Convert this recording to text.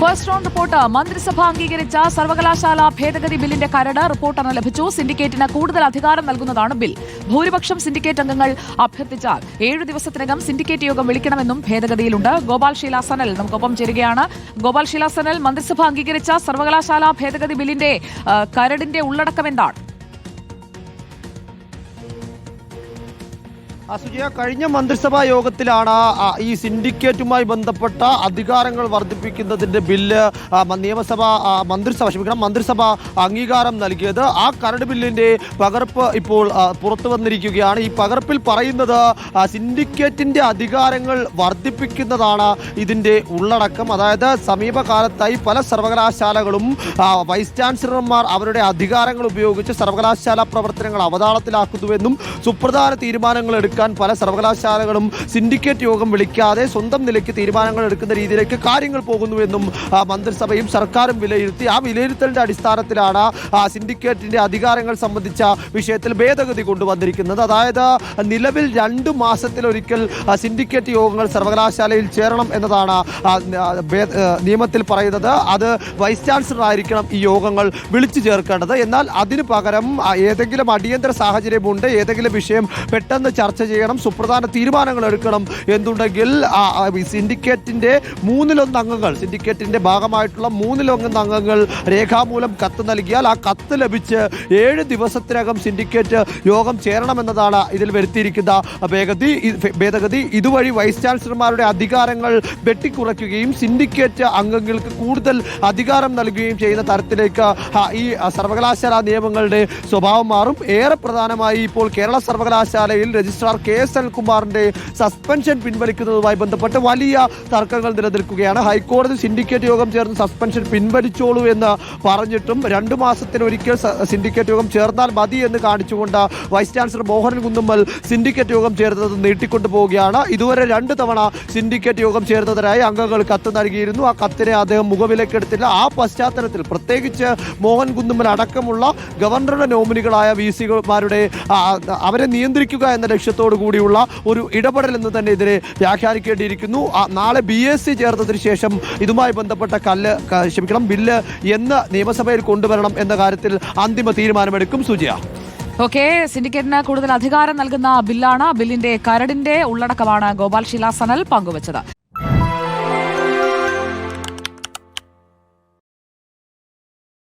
First round report മന്ത്രിസഭ അംഗീകരിച്ച സർവകലാശാല ഭേദഗതി ബില്ലിന്റെ കരട് റിപ്പോർട്ടറിന് ലഭിച്ചു. സിൻഡിക്കേറ്റിന് കൂടുതൽ അധികാരം നൽകുന്നതാണ് ബിൽ. ഭൂരിപക്ഷം സിൻഡിക്കേറ്റ് അംഗങ്ങൾ അഭ്യർത്ഥിച്ചാൽ ഏഴു ദിവസത്തിനകം സിൻഡിക്കേറ്റ് യോഗം വിളിക്കണമെന്നും ഭേദഗതിയിലുണ്ട്. ഗോപാൽ ഷീല സനൽ നമുക്കൊപ്പം ചേരുകയാണ്. ഗോപാൽ ഷീല സനൽ മന്ത്രിസഭ അംഗീകരിച്ച സർവകലാശാല ഭേദഗതി ബില്ലിന്റെ കരടിന്റെ ഉള്ളടക്കം എന്താണ്? അസുജയ കഴിഞ്ഞ മന്ത്രിസഭാ യോഗത്തിലാണ് ഈ സിൻഡിക്കേറ്റുമായി ബന്ധപ്പെട്ട അധികാരങ്ങൾ വർദ്ധിപ്പിക്കുന്നതിന്റെ ബില്ല് നിയമസഭ മന്ത്രിസഭ ക്ഷമിക്കണം മന്ത്രിസഭ അംഗീകാരം നൽകിയത്. ആ കരട് ബില്ലിന്റെ പകർപ്പ് ഇപ്പോൾ പുറത്തു വന്നിരിക്കുകയാണ്. ഈ പകർപ്പിൽ പറയുന്നത് സിൻഡിക്കേറ്റിന്റെ അധികാരങ്ങൾ വർദ്ധിപ്പിക്കുന്നതാണ് ഇതിന്റെ ഉള്ളടക്കം. അതായത് സമീപകാലത്തായി പല സർവകലാശാലകളും വൈസ് ചാൻസലർമാർ അവരുടെ അധികാരങ്ങൾ ഉപയോഗിച്ച് സർവകലാശാല പ്രവർത്തനങ്ങൾ അവതാളത്തിലാക്കുന്നുവെന്നും സുപ്രധാന തീരുമാനങ്ങൾ എടുക്കാൻ പല സർവകലാശാലകളും സിൻഡിക്കേറ്റ് യോഗം വിളിക്കാതെ സ്വന്തം നിലയ്ക്ക് തീരുമാനങ്ങൾ എടുക്കുന്ന രീതിയിലേക്ക് കാര്യങ്ങൾ പോകുന്നുവെന്നും മന്ത്രിസഭയും സർക്കാരും വിലയിരുത്തി ആ വിലയിരുത്തലിന്റെ അടിസ്ഥാനത്തിലാണ് സിൻഡിക്കേറ്റിന്റെ അധികാരങ്ങൾ സംബന്ധിച്ച വിഷയത്തിൽ ഭേദഗതി കൊണ്ടുവന്നിരിക്കുന്നത്. അതായത് നിലവിൽ രണ്ടു മാസത്തിലൊരിക്കൽ സിൻഡിക്കേറ്റ് യോഗങ്ങൾ സർവകലാശാലയിൽ ചേരണം എന്നതാണ് നിയമത്തിൽ പറയുന്നത്. അത് വൈസ് ചാൻസലർ ആയിരിക്കണം ഈ യോഗങ്ങൾ വിളിച്ചു ചേർക്കേണ്ടത്. എന്നാൽ അതിനു പകരം ഏതെങ്കിലും അടിയന്തര സാഹചര്യമുണ്ട് ഏതെങ്കിലും വിഷയം പെട്ടെന്ന് ചർച്ച ചെയ്യണം. സുപ്രധാന തീരുമാനങ്ങൾ എടുക്കണം. എന്നുണ്ടെങ്കിൽ സിൻഡിക്കേറ്റിന്റെ മൂന്നിലൊന്ന് അംഗങ്ങൾ സിൻഡിക്കേറ്റിന്റെ ഭാഗമായിട്ടുള്ള മൂന്നിലൊന്ന് അംഗങ്ങൾ രേഖാമൂലം കത്ത് നൽകിയാൽ ആ കത്ത് ലഭിച്ച് ഏഴ് ദിവസത്തിനകം സിൻഡിക്കേറ്റ് യോഗം ചേരണമെന്നതാണ് ഇതിൽ വരുത്തിയിരിക്കുന്ന ഭേദഗതി ഭേദഗതി. ഇതുവഴി വൈസ് ചാൻസലർമാരുടെ അധികാരങ്ങൾ വെട്ടിക്കുറയ്ക്കുകയും സിൻഡിക്കേറ്റ് അംഗങ്ങൾക്ക് കൂടുതൽ അധികാരം നൽകുകയും ചെയ്യുന്ന തരത്തിലേക്ക് ഈ സർവകലാശാല നിയമങ്ങളുടെ സ്വഭാവം മാറും. ഏറെ പ്രധാനമായി ഇപ്പോൾ കേരള സർവകലാശാലയിൽ രജിസ്ട്രാർ കെ എസ് അൽകുമാറിന്റെ സസ്പെൻഷൻ പിൻവലിക്കുന്നതുമായി ബന്ധപ്പെട്ട് വലിയ തർക്കങ്ങൾ നിലനിൽക്കുകയാണ്. ഹൈക്കോടതി സിൻഡിക്കേറ്റ് യോഗം ചേർന്ന് സസ്പെൻഷൻ പിൻവലിച്ചോളൂ എന്ന് പറഞ്ഞിട്ടും രണ്ടു മാസത്തിനൊരിക്കൽ സിൻഡിക്കേറ്റ് യോഗം ചേർന്നാൽ മതി എന്ന് കാണിച്ചുകൊണ്ട് vice chancellor Mohan Kunnummal syndicate യോഗം ചേർന്നത് നീട്ടിക്കൊണ്ടു പോവുകയാണ്. ഇതുവരെ രണ്ട് തവണ സിൻഡിക്കേറ്റ് യോഗം ചേർന്നതിനായി അംഗങ്ങൾ കത്ത് നൽകിയിരുന്നു. ആ കത്തിനെ അദ്ദേഹം മുഖവിലക്കെടുത്തില്ല ആ പശ്ചാത്തലത്തിൽ പ്രത്യേകിച്ച് മോഹൻ കുന്നുമ്മൽ അടക്കമുള്ള ഗവർണറുടെ നോമിനികളായ വി സിമാരുടെ അവരെ നിയന്ത്രിക്കുക എന്ന ലക്ഷ്യത്തോടു കൂടിയുള്ള ഒരു ഇടപെടൽ എന്ന് തന്നെ ഇതിനെ വ്യാഖ്യാനിക്കേണ്ടിയിരിക്കുന്നു. നാളെ ബി എസ് സി ചേർത്തതിന് ശേഷം ഇതുമായി ബന്ധപ്പെട്ട കല്ല് ക്ഷമിക്കണം ബില്ല് എന്ന് നിയമസഭയിൽ കൊണ്ടുവരണം എന്ന കാര്യത്തിൽ അന്തിമ തീരുമാനമെടുക്കും സുജിയ. ഓക്കെ സിൻഡിക്കേറ്റിന് കൂടുതൽ അധികാരം നൽകുന്ന ബില്ലാണ്. ബില്ലിന്റെ കരടിന്റെ ഉള്ളടക്കമാണ് ഗോപാൽ ശിലാസനൽ സനൽ പങ്കുവച്ചത്.